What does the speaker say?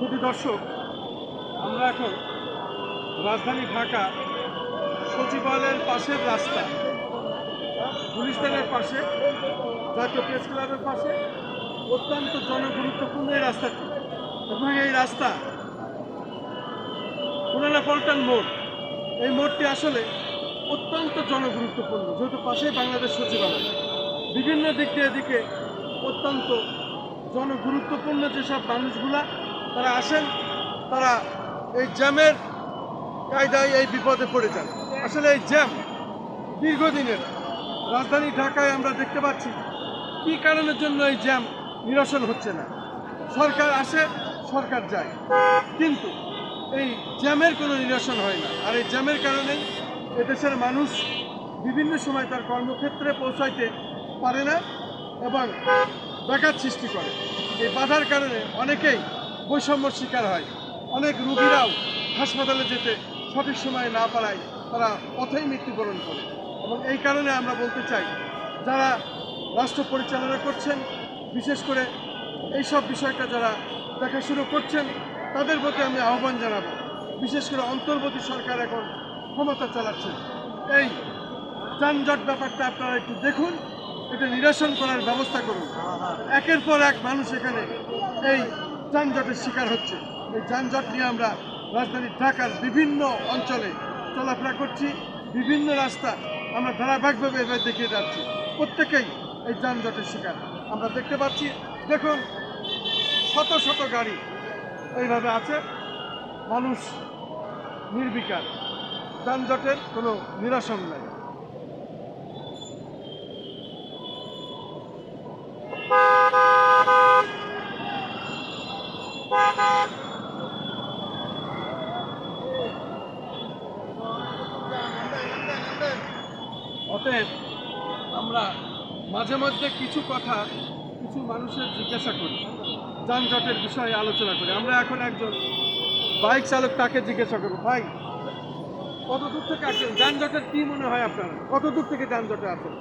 সুধী দর্শক, আমরা এখন রাজধানী ঢাকা, সচিবালয়ের পাশের রাস্তা গুলিস্তানের পাশে, জাতীয় প্রেস ক্লাবের পাশে, অত্যন্ত জনগুরুত্বপূর্ণ এই রাস্তাটি এবং এই রাস্তা পুরানা পল্টন মোড়, এই মোড়টি আসলে অত্যন্ত জনগুরুত্বপূর্ণ, যেহেতু পাশেই বাংলাদেশ সচিবালয়। বিভিন্ন দিক দিয়ে এদিকে অত্যন্ত জনগুরুত্বপূর্ণ যেসব মানুষগুলা তারা আসেন, তারা এই জ্যামের কায়দায় এই বিপদে পড়ে যান। আসলে এই জ্যাম দীর্ঘদিনের। রাজধানী ঢাকায় আমরা দেখতে পাচ্ছি, কী কারণের জন্য এই জ্যাম নিরসন হচ্ছে না? সরকার আসে, সরকার যায়। কিন্তু এই জ্যামের কোনো নিরসন হয় না। আর এই জ্যামের কারণেই এদেশের মানুষ বিভিন্ন সময় তার কর্মক্ষেত্রে পৌঁছাইতে পারে না এবং ব্যাঘাত সৃষ্টি করে। এই বাধার কারণে অনেকেই বৈষম্যর শিকার হয়। অনেক রুগীরাও হাসপাতালে যেতে সঠিক সময়ে না পারায় তারা পথেই মৃত্যুবরণ করে। এবং এই কারণে আমরা বলতে চাই, যারা রাষ্ট্র পরিচালনা করছেন, বিশেষ করে এইসব বিষয়টা যারা দেখাশুনো করছেন, তাদের প্রতি আমি আহ্বান জানাব। বিশেষ করে অন্তর্বর্তী সরকার এখন ক্ষমতা চালাচ্ছে। এই যানজট ব্যাপারটা আপনারা একটু দেখুন, এটা নিরসন করার ব্যবস্থা করুন। একের পর এক মানুষ এখানে এই যানজটের শিকার হচ্ছে। এই যানজট নিয়ে আমরা রাজধানী ঢাকার বিভিন্ন অঞ্চলে চলাফেরা করছি, বিভিন্ন রাস্তা আমরা ধারাবাহিকভাবে এভাবে দেখিয়ে যাচ্ছি। প্রত্যেকেই এই যানজটের শিকার। আমরা দেখতে পাচ্ছি, দেখুন, শত শত গাড়ি এইভাবে আছে। মানুষ নির্বিকার। যানজটের কোনো নিরসন নাই। অতএব আমরা মাঝে মধ্যে কিছু কথা কিছু মানুষের জিজ্ঞাসা করি, যানজটের বিষয়ে আলোচনা করি। আমরা এখন একজন বাইক চালক তাকে জিজ্ঞাসা করব, ভাই কত দূর থেকে আসেন যানজটের কি মনে হয় আপনার? কত দূর থেকে যানজটে আসেন